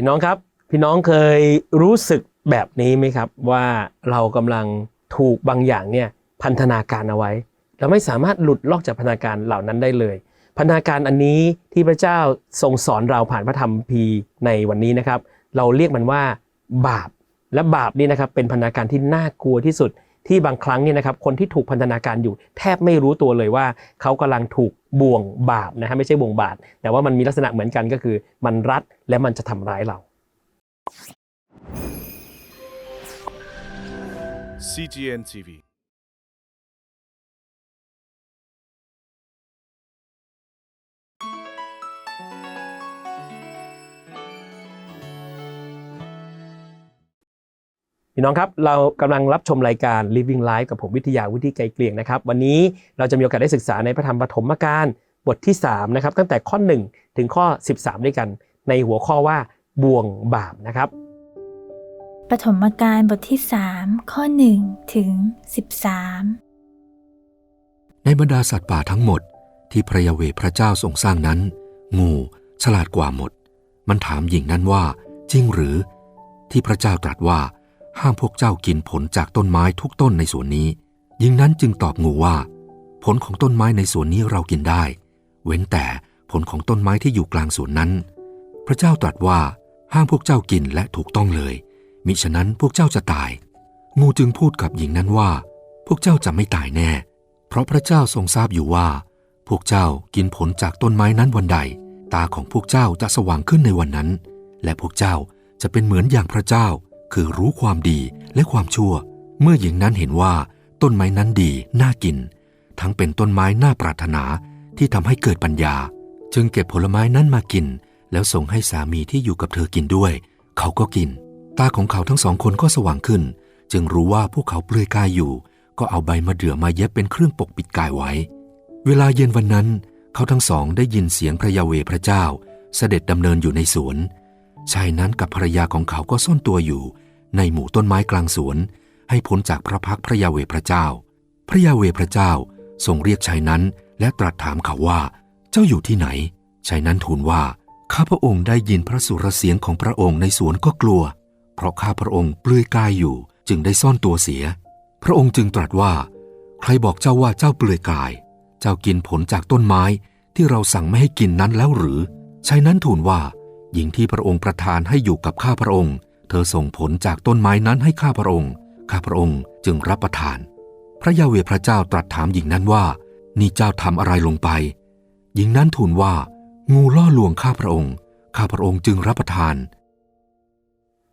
พี่น้องครับ พี่น้องเคยรู้สึกแบบนี้ไหมครับ ว่าเรากำลังถูกบางอย่างเนี่ยพันธนาการเอาไว้ เราไม่สามารถหลุดลอกจากพันธนาการเหล่านั้นได้เลย พันธนาการอันนี้ที่พระเจ้าทรงสอนเราผ่านพระธรรมพีในวันนี้นะครับ เราเรียกมันว่าบาปและบาปนี่นะครับเป็นพันธนาการที่น่ากลัวที่สุด ที่บางครั้งเนี่ยนะครับคนที่ถูกพันธนาการอยู่แทบไม่รู้ตัวเลยว่าเขากำลังถูกบ่วงบาปนะฮะไม่ใช่บ่วงบาปแต่ว่ามันมีลักษณะเหมือนกันก็คือ มันรัดและมันจะทำร้ายเรา CGN TV. พี่น้องครับเรากำลังรับชมรายการ Living Life กับผมวิทยาวิธีไกลเกลี่ยงนะครับ วันนี้เราจะมีโอกาสได้ศึกษาในพระธรรมปฐมกาลบทที่3นะครับตั้งแต่ข้อ 1 ถึงข้อ 13 ด้วยกัน ในหัวข้อว่าบ่วงบาปนะครับปฐมกาลบทที่ 3 ข้อ 1 ถึง 13 ในบรรดาสัตว์ป่าทั้งหมดที่พระยาเวห์พระเจ้าทรงสร้างนั้น งูฉลาดกว่าหมด มันถามหญิงนั้นว่า จริงหรือ ที่พระเจ้าตรัสว่า ห้ามพวกเจ้ากินผลจากต้นไม้ทุกต้นในสวนนี้หญิงนั้นจึงตอบงูว่า ผลของต้นไม้ในสวนนี้เรากินได้ เว้นแต่ผลของต้นไม้ที่อยู่กลางสวนนั้น พระเจ้าตรัสว่าห้ามพวกเจ้ากินและถูกต้องเลย มิฉะนั้นพวกเจ้าจะตาย งูจึงพูดกับหญิงนั้นว่า พวกเจ้าจะไม่ตายแน่ เพราะพระเจ้าทรงทราบอยู่ว่า พวกเจ้ากินผลจากต้นไม้นั้นวันใด ตาของพวกเจ้าจะสว่างขึ้นในวันนั้น และพวกเจ้าจะเป็นเหมือนอย่างพระเจ้า คือรู้ความดีและความชั่ว เมื่อหญิงนั้นเห็นว่า ต้นไม้นั้นดีน่ากิน ทั้งเป็นต้นไม้น่าปรารถนาที่ทำให้เกิดปัญญา จึงเก็บผลไม้นั้นมากิน แล้วส่งให้สามีที่อยู่กับเธอกินด้วย เขาก็กิน ตาของเขาทั้งสองคนก็สว่างขึ้น จึงรู้ว่าพวกเขาเปลือยกายอยู่ ก็เอาใบมะเดื่อมาเย็บเป็นเครื่องปกปิดกายไว้ เวลาเย็นวันนั้น เขาทั้งสองได้ยินเสียงพระยาเวพระเจ้า เสด็จดำเนินอยู่ในสวน ชายนั้นกับภรรยาของเขาก็ซ่อนตัวอยู่ ในหมู่ต้นไม้กลางสวน ให้พ้นจากพระพักพระยาเวพระเจ้า พระยาเวพระเจ้าทรงเรียกชายนั้นและตรัสถามเขาว่า เจ้าอยู่ที่ไหน ชายนั้นทูลว่า ข้าพระองค์ได้ยินพระสุรเสียงของพระองค์ในสวนก็กลัว เพราะข้าพระองค์เปลือยกายอยู่จึงได้ซ่อนตัวเสีย พระองค์จึงตรัสว่า ใครบอกเจ้าว่าเจ้าเปลือยกาย เจ้ากินผลจากต้นไม้ที่เราสั่งไม่ให้กินนั้นแล้วหรือชายนั้นทูลว่า หญิงที่พระองค์ประทานให้อยู่กับข้าพระองค์ เธอส่งผลจากต้นไม้นั้นให้ข้าพระองค์ ข้าพระองค์จึงรับประทาน พระยาเวห์พระเจ้าตรัสถามหญิงนั้นว่า นี่เจ้าทำอะไรลงไป หญิงนั้นทูลว่า งูล่อลวงข้าพระองค์ ข้าพระองค์จึงรับประทาน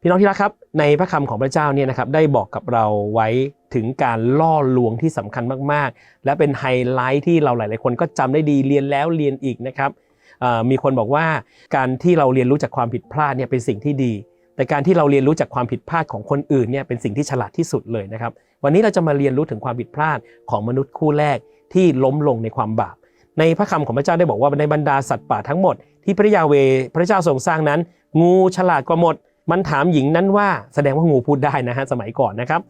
พี่น้องที่รักครับ ในพระคำของพระเจ้าเนี่ยนะครับได้บอกกับเราไว้ถึงการล่อลวงที่สำคัญมากๆ และเป็นไฮไลท์ที่เราหลาย ๆ คนก็จำได้ดีเรียนแล้วเรียนอีกนะครับ มีคนบอกว่าการที่เราเรียนรู้จากความผิดพลาดเนี่ยเป็นสิ่งที่ดี แต่การที่เราเรียนรู้จากความผิดพลาดของคนอื่นเนี่ยเป็นสิ่งที่ฉลาดที่สุดเลยนะครับ วันนี้เราจะมาเรียนรู้ถึงความผิดพลาดของมนุษย์คู่แรกที่ล้มลงในความบาป ในพระคำของพระเจ้าได้บอกว่าในบรรดาสัตว์ป่าทั้งหมด ที่พระยาเวพระเจ้าทรงสร้างนั้น งูฉลาดกว่าหมด มันถามหญิงนั้นว่าแสดงว่างูพูดได้นะฮะสมัยก่อนนะครับ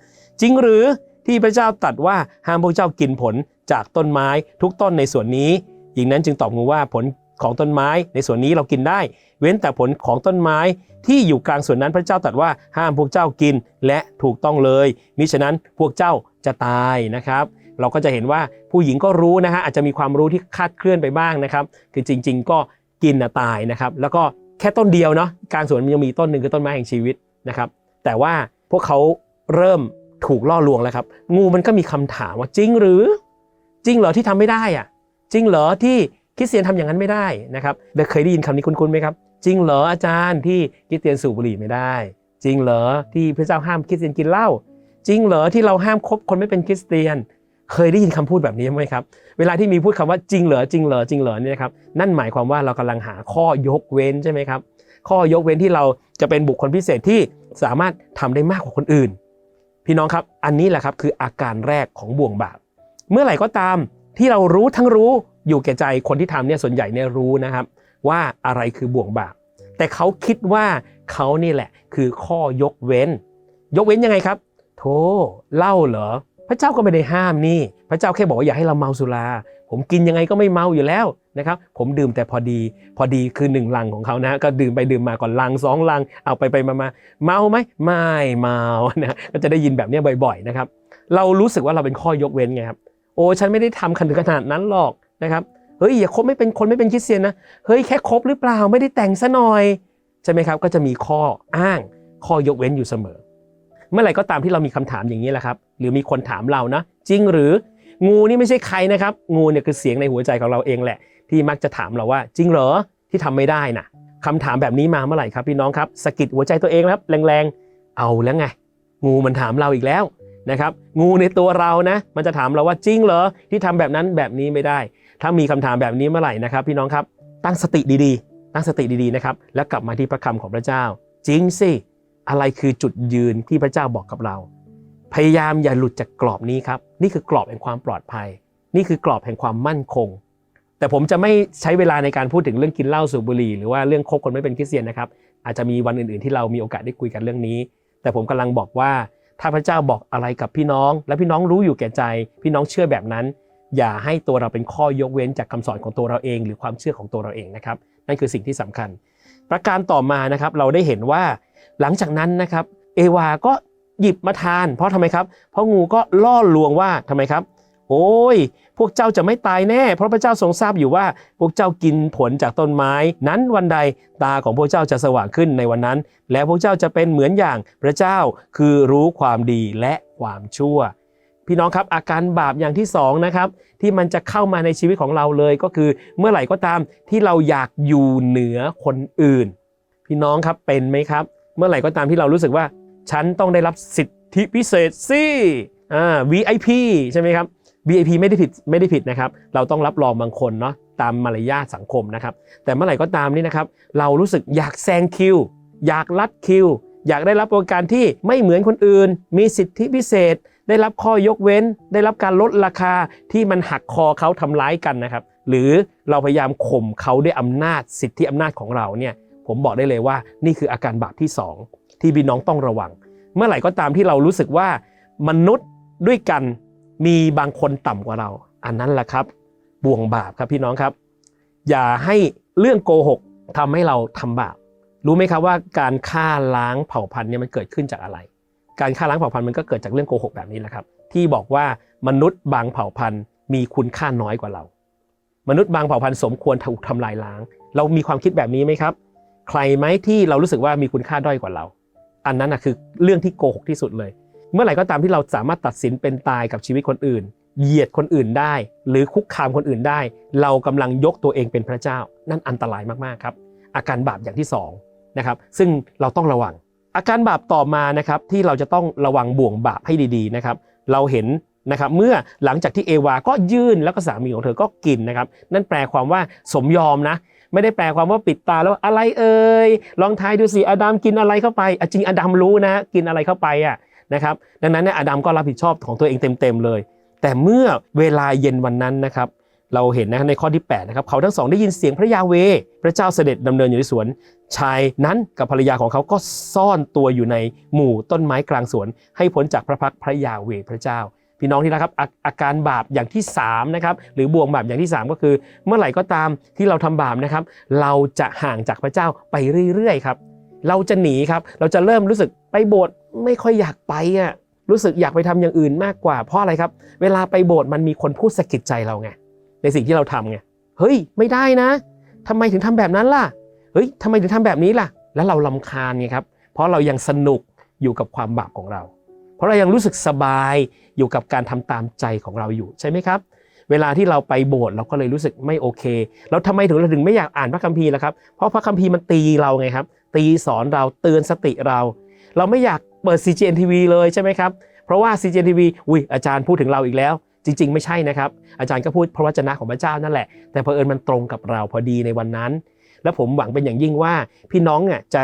จริงหรือที่พระเจ้าตรัสว่าห้ามพวกเจ้ากินผลจากต้นไม้ทุกต้นในส่วนนี้ หญิงนั้นจึงตอบงูว่าผล ของต้นไม้ ในส่วนนี้เรากินได้ เว้นแต่ผลของต้นไม้ที่อยู่กลางส่วนนั้นพระเจ้าตรัสว่าห้ามพวกเจ้ากินและถูกต้องเลยมิฉะนั้นพวกเจ้าจะตายนะครับ เราก็จะเห็นว่าผู้หญิงก็รู้นะฮะอาจจะมีความรู้ที่คาดเคลื่อนไปบ้างนะครับ คือจริง ๆ ก็กินนะตายนะครับ แล้วก็แค่ต้นเดียวเนาะกลางสวนมันยังมีต้นหนึ่งคือต้นไม้แห่งชีวิตนะครับแต่ว่าพวกเขาเริ่มถูกล่อลวงแล้วครับ งูมันก็มีคำถามว่าจริงหรือ จริงเหรอที่ทำไม่ได้อะ จริงเหรอที่ คริสเตียนทำอย่างนั้นไม่ได้นะครับเด็กเคยได้ยินคำนี้คุ้นๆไหมครับ จริงเหรออาจารย์ที่คริสเตียนสูบบุหรี่ไม่ได้ จริงเหรอที่พระเจ้าห้ามคริสเตียนกินเหล้าจริงเหรอที่เราห้ามคบคนไม่เป็นคริสเตียน เคยได้ยินคำพูดแบบนี้ไหมครับ เวลาที่มีพูดคำว่าจริงเหรอจริงเหรอจริงเหรอเนี่ยครับนั่นหมายความว่าเรากำลังหาข้อยกเว้นใช่ไหมครับข้อยกเว้นที่เราจะเป็นบุคคลพิเศษที่สามารถทำได้มากกว่าคนอื่น พี่น้องครับอันนี้แหละครับคืออาการแรกของบ่วงบาป เมื่อไหร่ก็ตามที่เรารู้ทั้งรู้ อยู่แก่ใจคนที่ทำเนี่ยส่วนใหญ่เนี่ยรู้นะครับ ว่าอะไรคือบ่วงบาป แต่เขาคิดว่าเขานี่แหละคือข้อยกเว้น ยกเว้นยังไงครับ โธ่เหล่าเหรอ พระเจ้าก็ไม่ได้ห้ามนี่ พระเจ้าแค่บอกว่าอย่าให้เราเมาสุรา ผมกินยังไงก็ไม่เมาอยู่แล้วนะครับ ผมดื่มแต่พอดี พอดีคือหนึ่งลังของเขานะ ก็ดื่มไปดื่มมาก่อนลังสองลัง เอาไปไปมามาเมาไหมไม่เมานะก็จะได้ยินแบบนี้บ่อย ๆนะครับ เรารู้สึกว่าเราเป็นข้อยกเว้นไงครับโอ้ฉันไม่ได้ทำขนาขนาดนั้นหรอก นะครับเฮ้ยอย่าคบไม่เป็นคนไม่เป็นคริสเตียนนะเฮ้ยแค่คบหรือเปล่าไม่ได้แต่งซะหน่อยใช่ไหมครับก็จะมีข้ออ้างข้อยกเว้นอยู่เสมอ เมื่อไหร่ก็ตามที่เรามีคำถามอย่างนี้แหละครับ หรือมีคนถามเรานะ จริงหรืองูนี่ไม่ใช่ใครนะครับ งูเนี่ยคือเสียงในหัวใจของเราเองแหละ ที่มักจะถามเราว่า จริงเหรอที่ทำไม่ได้นะคำถามแบบนี้มาเมื่อไหร่ครับพี่น้องครับสกิดหัวใจตัวเองครับ แรงๆเอาแล้วไง งูมันถามเราอีกแล้วนะครับ งูในตัวเรานะ มันจะถามเราว่าจริงเหรอที่ทำแบบนั้นแบบนี้ไม่ได้ ถ้ามีคำถามแบบนี้เมื่อไหร่นะครับ พี่น้องครับตั้งสติดีๆ ตั้งสติดีๆนะครับแล้วกลับมาที่พระคำของพระเจ้า จริงสิอะไรคือจุดยืนที่พระเจ้าบอกกับเรา พยายามอย่าหลุดจากกรอบนี้ครับนี่คือกรอบแห่งความปลอดภัย นี่คือกรอบแห่งความมั่นคง แต่ผมจะไม่ใช้เวลาในการพูดถึงเรื่องกินเหล้าสูบบุหรี่หรือว่าเรื่องคบคนไม่เป็นคริสเตียนนะครับอาจจะมีวันอื่นๆที่เรามีโอกาสได้คุยกันเรื่องนี้ แต่ผมกำลังบอกว่าถ้าพระเจ้าบอกอะไรกับพี่น้อง และพี่น้องรู้อยู่แก่ใจ พี่น้องเชื่อแบบนั้น อย่าให้ตัวเราเป็นข้อยกเว้นจากคำสอนของตัวเราเอง หรือความเชื่อของตัวเราเองนะครับ นั่นคือสิ่งที่สำคัญ ประการต่อมานะครับเราได้เห็นว่าหลังจากนั้นนะครับเอวาก็หยิบมาทาน เพราะทำไมครับ เพราะงูก็ล่อลวงว่าทำไมครับ โอ้ย พวกเจ้าจะไม่ตายแน่ เพราะพระเจ้าทรงทราบอยู่ว่า พวกเจ้ากินผลจากต้นไม้ นั้นวันใดตาของพวกเจ้าจะสว่างขึ้นในวันนั้น และพวกเจ้าจะเป็นเหมือนอย่างพระเจ้าคือรู้ความดีและความชั่ว พี่น้องครับอาการบาปอย่างที่สองนะครับที่มันจะเข้ามาในชีวิตของเราเลยก็คือ เมื่อไหร่ก็ตามที่เราอยากอยู่เหนือคนอื่น พี่น้องครับเป็นไหมครับ เมื่อไหร่ก็ตามที่เรารู้สึกว่า ฉันต้องได้รับสิทธิพิเศษสิอ่า VIP ใช่ไหมครับ VIP ไม่ได้ผิดไม่ได้ผิดนะครับ เราต้องรับรองบางคนเนาะตามมารยาทสังคมนะครับ แต่เมื่อไหร่ก็ตามนี่นะครับ เรารู้สึกอยากแซงคิว อยากลัดคิว อยากได้รับบริการที่ไม่เหมือนคนอื่น มีสิทธิพิเศษ ได้รับข้อยกเว้น ได้รับการลดราคาที่มันหักคอเขาทำร้ายกันนะครับ หรือเราพยายามข่มเขาด้วยอำนาจสิทธิอำนาจของเราเนี่ยผมบอกได้เลยว่านี่คืออาการบาปที่สองที่พี่น้องต้องระวัง เมื่อไหร่ก็ตามที่เรารู้สึกว่ามนุษย์ด้วยกันมีบางคนต่ำกว่าเรา อันนั้นแหละครับบ่วงบาปครับพี่น้องครับ อย่าให้เรื่องโกหกทำให้เราทำบาปรู้ไหมครับว่าการฆ่าล้างเผ่าพันธุ์เนี่ยมันเกิดขึ้นจากอะไร การฆ่าล้างเผ่าพันธุ์มันก็เกิดจากเรื่องโกหกแบบนี้แหละครับ ที่บอกว่ามนุษย์บางเผ่าพันธุ์มีคุณค่าน้อยกว่าเรา มนุษย์บางเผ่าพันธุ์สมควรถูกทำลายล้าง เรามีความคิดแบบนี้ไหมครับ ใครไหมที่เรารู้สึกว่ามีคุณค่าด้อยกว่าเรา อันนั้นนะคือเรื่องที่โกหกที่สุดเลย เมื่อไหร่ก็ตามที่เราสามารถตัดสินเป็นตายกับชีวิตคนอื่น เหยียดคนอื่นได้ หรือคุกคามคนอื่นได้ เรากำลังยกตัวเองเป็นพระเจ้า นั่นอันตรายมากๆครับ อาการบาปอย่างที่สองนะครับซึ่งเราต้องระวัง อาการบาปต่อมานะครับที่เราจะต้องระวังบ่วงบาปให้ดีๆนะครับเราเห็นนะครับเมื่อหลังจากที่เอวาก็ยื่นแล้วก็สามีของเธอก็กินนะครับนั่นแปลความว่าสมยอมนะไม่ได้แปลความว่าปิดตาแล้วอะไรเอ่ยลองทายดูสิอาดัมกินอะไรเข้าไปจริงอาดัมรู้นะกินอะไรเข้าไปอะนะครับดังนั้นเนี่ยอาดัมก็รับผิดชอบของตัวเองเต็มๆเลย แต่เมื่อเวลาเย็นวันนั้นนะครับ เราเห็นนะในข้อที่8นะครับเขาทั้งสองได้ยินเสียงพระยาเว พระเจ้าเสด็จดำเนินอยู่ในสวน ชายนั้นกับภรรยาของเขาก็ซ่อนตัวอยู่ในหมู่ต้นไม้กลางสวน ให้พ้นจากพระพักพระยาเวพระเจ้า พี่น้องที่รักครับอาอาการบาปอย่างที่3นะครับหรือบ่วงบาปอย่างที่ 3 ก็คือ เมื่อไหร่ก็ตามที่เราทำบาปนะครับ เราจะห่างจากพระเจ้าไปเรื่อยๆครับเราจะหนีครับเราจะเริ่มรู้สึกไปโบสถ์ไม่ค่อยอยากไปอะรู้สึกอยากไปทำอย่างอื่นมากกว่าเพราะอะไรครับ เวลาไปโบสถ์มันมีคนพูดสะกิดใจเราไง ในสิ่งที่เราทำไงเฮ้ยไม่ได้นะทำไมถึงทำแบบนั้นล่ะเฮ้ยทำไมถึงทำแบบนี้ล่ะ แล้วเราลำคาญไงครับ เพราะเรายังสนุกอยู่กับความบาปของเรา เพราะเรายังรู้สึกสบายอยู่กับการทำตามใจของเราอยู่ใช่ไหมครับเวลาที่เราไปโบสถ์เราก็เลยรู้สึกไม่โอเคแล้วทำไมถึงเราถึงไม่อยากอ่านพระคัมภีร์ล่ะครับ เพราะพระคัมภีร์มันตีเราไงครับ ตีสอนเราเตือนสติเรา เราไม่อยากเปิด CGN TV เลยใช่ไหมครับ เพราะว่า CGN TV อุ้ยอาจารย์พูดถึงเราอีกแล้ว จริง ๆ ไม่ใช่นะครับ อาจารย์ก็พูดพระวจนะของพระเจ้านั่นแหละ แต่เผอิญมันตรงกับเราพอดีในวันนั้น และผมหวังเป็นอย่างยิ่งว่าพี่น้องอะจะ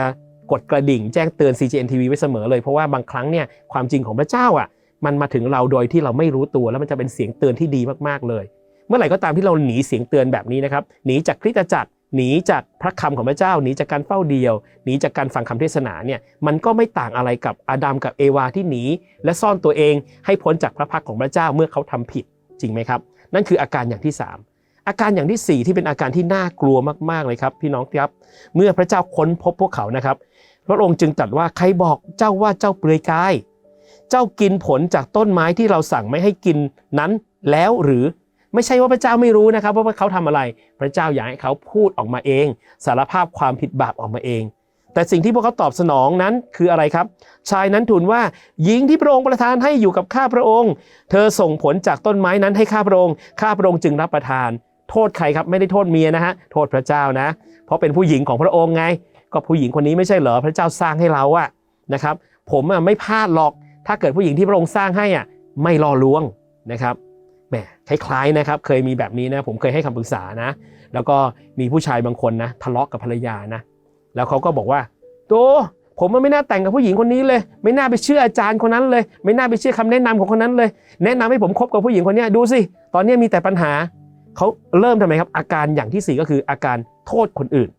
กดกระดิ่งแจ้งเตือน CGN TV ไว้เสมอเลย เพราะว่าบางครั้งเนี่ยความจริงของพระเจ้าอะมันมาถึงเราโดยที่เราไม่รู้ตัวแล้วมันจะเป็นเสียงเตือนที่ดีมากๆเลย เมื่อไหร่ก็ตามที่เราหนีเสียงเตือนแบบนี้นะครับหนีจากคริสตจักร หนีจากพระคำของพระเจ้าหนีจากการเฝ้าเดียวหนีจากการฟังคำเทศนาเนี่ยมันก็ไม่ต่างอะไรกับอาดัมกับเอวาที่หนีและซ่อนตัวเองให้พ้นจากพระพักของพระเจ้าเมื่อเขาทำผิดจริงไหมครับ นั่นคืออาการอย่างที่ 3 อาการอย่างทีสี่ 4 ที่เป็นอาการที่น่ากลัวมากๆเลยครับ พี่น้องครับ เมื่อพระเจ้าค้นพบพวกเขานะครับ พระองค์จึงตรัสว่าใครบอกเจ้าว่าเจ้าเปลือยกาย เจ้ากินผลจากต้นไม้ที่เราสั่งไม่ให้กินนั้นแล้วหรือ ไม่ใช่ว่าพระเจ้าไม่รู้นะครับว่าเขาทำอะไร พระเจ้าอยากให้เขาพูดออกมาเอง สารภาพความผิดบาปออกมาเอง แต่สิ่งที่พวกเขาตอบสนองนั้นคืออะไรครับ ชายนั้นทูลว่าหญิงที่พระองค์ประทานให้อยู่กับข้าพระองค์ เธอส่งผลจากต้นไม้นั้นให้ข้าพระองค์ข้าพระองค์จึงรับประทาน โทษใครครับไม่ได้โทษเมียนะฮะโทษพระเจ้านะ เพราะเป็นผู้หญิงของพระองค์ไง ก็ผู้หญิงคนนี้ไม่ใช่เหรอพระเจ้าสร้างให้เราอะนะครับผมไม่พลาดหรอกถ้าเกิดผู้หญิงที่พระองค์สร้างให้อะไม่ล่อลวงนะครับ คล้ายๆนะครับ เคยมีแบบนี้นะ ผมเคยให้คำปรึกษานะ แล้วก็มีผู้ชายบางคนนะทะเลาะกับภรรยานะ แล้วเขาก็บอกว่าโตผมมันไม่น่าแต่งกับผู้หญิงคนนี้เลย ไม่น่าไปเชื่ออาจารย์คนนั้นเลย ไม่น่าไปเชื่อคำแนะนำของคนนั้นเลย แนะนำให้ผมคบกับผู้หญิงคนนี้ดูสิตอนนี้มีแต่ปัญหาเขาเริ่มทำไมครับ อาการอย่างที่สี่ก็คืออาการโทษคนอื่น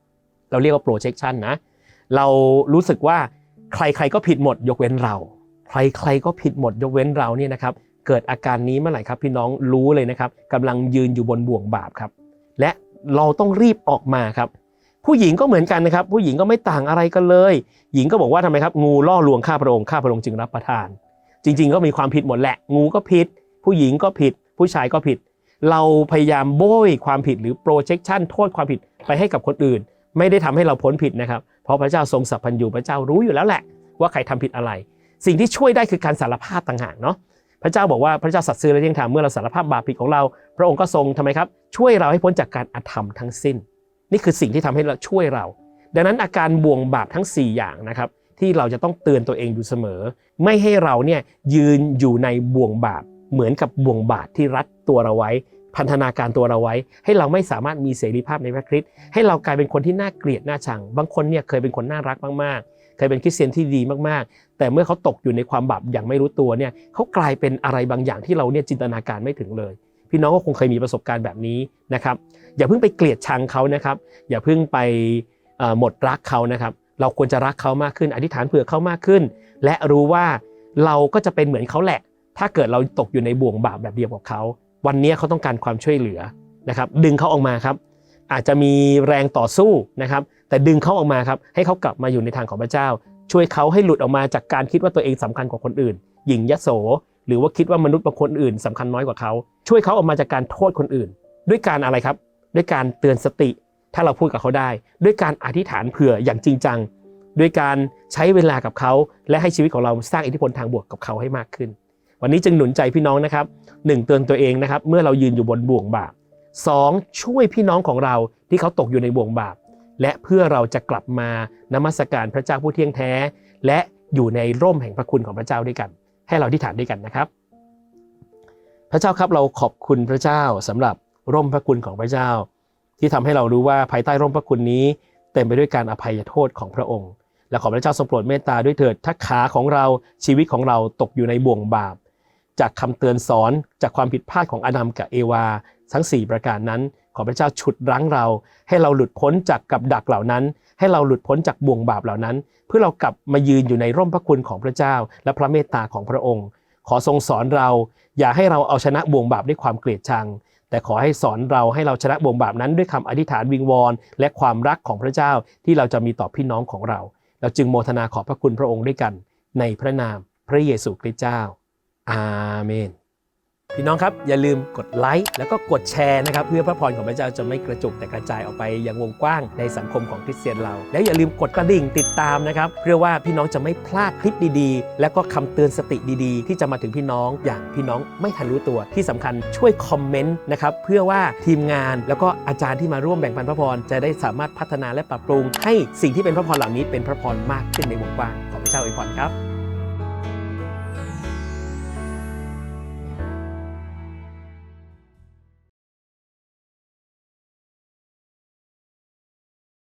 เราเรียกว่า projection นะ เรารู้สึกว่าใครๆก็ผิดหมดยกเว้นเรา ใครๆก็ผิดหมดยกเว้นเราเนี่ยนะครับ เกิดอาการนี้เมื่อไหร่ครับ พี่น้องรู้เลยนะครับกำลังยืนอยู่บนบ่วงบาปครับ และเราต้องรีบออกมาครับ ผู้หญิงก็เหมือนกันนะครับ ผู้หญิงก็ไม่ต่างอะไรกันเลย หญิงก็บอกว่าทำไมครับ งูล่อลวงข้าพระองค์ข้าพระองค์จึงรับประทาน จริง ๆ ก็มีความผิดหมดแหละ งูก็ผิด ผู้หญิงก็ผิด ผู้ชายก็ผิด เราพยายามโบยความผิดหรือ projection โทษความผิดไปให้กับคนอื่น ไม่ได้ทำให้เราพ้นผิดนะครับ เพราะพระเจ้าทรงสัพพัญญูพระเจ้ารู้อยู่แล้วแหละ ว่าใครทำผิดอะไร สิ่งที่ช่วยได้คือการสารภาพต่างหากเนาะ พระเจ้าบอกว่าพระเจ้าสัตย์ซื่อและเที่ยงธรรมเมื่อเราสารภาพบาปผิดของเรา พระองค์ก็ทรงทำไมครับ ช่วยเราให้พ้นจากการอาธรรมทั้งสิ้น นี่คือสิ่งที่ทำให้เราช่วยเรา ดังนั้นอาการบ่วงบาปทั้ง 4 อย่างนะครับที่เราจะต้องเตือนตัวเองอยู่เสมอ ไม่ให้เราเนี่ยยืนอยู่ในบ่วงบาปเหมือนกับบ่วงบาปที่รัดตัวเราไว้ พันธนาการตัวเราไว้ ให้เราไม่สามารถมีเสรีภาพในพระคริสต์ให้เรากลายเป็นคนที่น่าเกลียดน่าชัง บางคนเนี่ยเคยเป็นคนน่ารักมากๆ เคยเป็นคริสเตียนที่ดีมากๆ แต่เมื่อเขาตกอยู่ในความบาปอย่างไม่รู้ตัวเนี่ยเขากลายเป็นอะไรบางอย่างที่เราเนี่ยจินตนาการไม่ถึงเลย พี่น้องก็คงเคยมีประสบการณ์แบบนี้นะครับอย่าเพิ่งไปเกลียดชังเขานะครับอย่าเพิ่งไปหมดรักเขานะครับเราควรจะรักเขามากขึ้น อธิษฐานเผื่อเขามากขึ้น และรู้ว่าเราก็จะเป็นเหมือนเขาแหละ ถ้าเกิดเราตกอยู่ในบ่วงบาปแบบเดียวกับเขา วันนี้เขาต้องการความช่วยเหลือนะครับดึงเขาออกมาครับ อาจจะมีแรงต่อสู้นะครับ แต่ดึงเขาออกมาครับให้เขากลับมาอยู่ในทางของพระเจ้า ช่วยเขาให้หลุดออกมาจากการคิดว่าตัวเองสำคัญกว่าคนอื่นหยิ่งยโส หรือว่าคิดว่ามนุษย์บางคนอื่นสำคัญน้อยกว่าเขา ช่วยเขาออกมาจากการโทษคนอื่น ด้วยการอะไรครับ ด้วยการเตือนสติ ถ้าเราพูดกับเขาได้ ด้วยการอธิษฐานเผื่ออย่างจริงจัง ด้วยการใช้เวลากับเขา และให้ชีวิตของเราสร้างอิทธิพลทางบวกกับเขาให้มากขึ้น วันนี้จึงหนุนใจพี่น้องนะครับหนึ่งเตือนตัวเองนะครับ เมื่อเรายืนอยู่บนบ่วงบาป สองช่วยพี่น้องของเราที่เขาตกอยู่ในบ่วงบาป และเพื่อเราจะกลับมานมัสการพระเจ้าผู้เที่ยงแท้ และอยู่ในร่มแห่งพระคุณของพระเจ้าด้วยกัน ให้เราที่ฐานด้วยกันนะครับ พระเจ้าครับเราขอบคุณพระเจ้าสำหรับร่มพระคุณของพระเจ้า ที่ทำให้เรารู้ว่าภายใต้ร่มพระคุณนี้ เต็มไปด้วยการอภัยโทษของพระองค์ และขอพระเจ้าทรงโปรดเมตตาด้วยเถิดถ้าขาของเราชีวิตของเราตกอยู่ในบ่วงบาป จากคำเตือนสอนจากความผิดพลาดของอาดัมกับเอวา ทั้ง 4 ประการนั้น ขอพระเจ้าฉุดรั้งเรา ให้เราหลุดพ้นจากกับดักเหล่านั้น ให้เราหลุดพ้นจากบ่วงบาปเหล่านั้น เพื่อเรากลับมายืนอยู่ในร่มพระคุณของพระเจ้า และพระเมตตาของพระองค์ ขอทรงสอนเรา อย่าให้เราเอาชนะบ่วงบาปด้วยความเกลียดชัง แต่ขอให้สอนเราให้เราชนะบ่วงบาปนั้นด้วยคำอธิษฐานวิงวอนและความรักของพระเจ้าที่เราจะมีต่อพี่น้องของเรา เราจึงโมทนาขอบพระคุณพระองค์ด้วยกัน ในพระนามพระเยซูคริสต์เจ้า อาเมน พี่น้องครับ อย่าลืมกดไลค์แล้วก็กดแชร์นะครับเพื่อพระพรของพระเจ้าจะไม่กระจุกแต่กระจายออกไปอย่างวงกว้างในสังคมของคริสเตียนเรา แล้วอย่าลืมกดกระดิ่งติดตามนะครับเพื่อว่าพี่น้องจะไม่พลาดคลิปดีๆ และก็คำเตือนสติดีๆ ที่จะมาถึงพี่น้องอย่างพี่น้องไม่ทันรู้ตัวที่สำคัญช่วยคอมเมนต์นะครับเพื่อว่าทีมงานแล้วก็อาจารย์ที่มาร่วมแบ่งปันพระพรจะได้สามารถพัฒนาและปรับปรุง ให้สิ่งที่เป็นพระพรเหล่านี้เป็นพระพรมากขึ้นในวงกว้างของพระเจ้าอวยพรครับ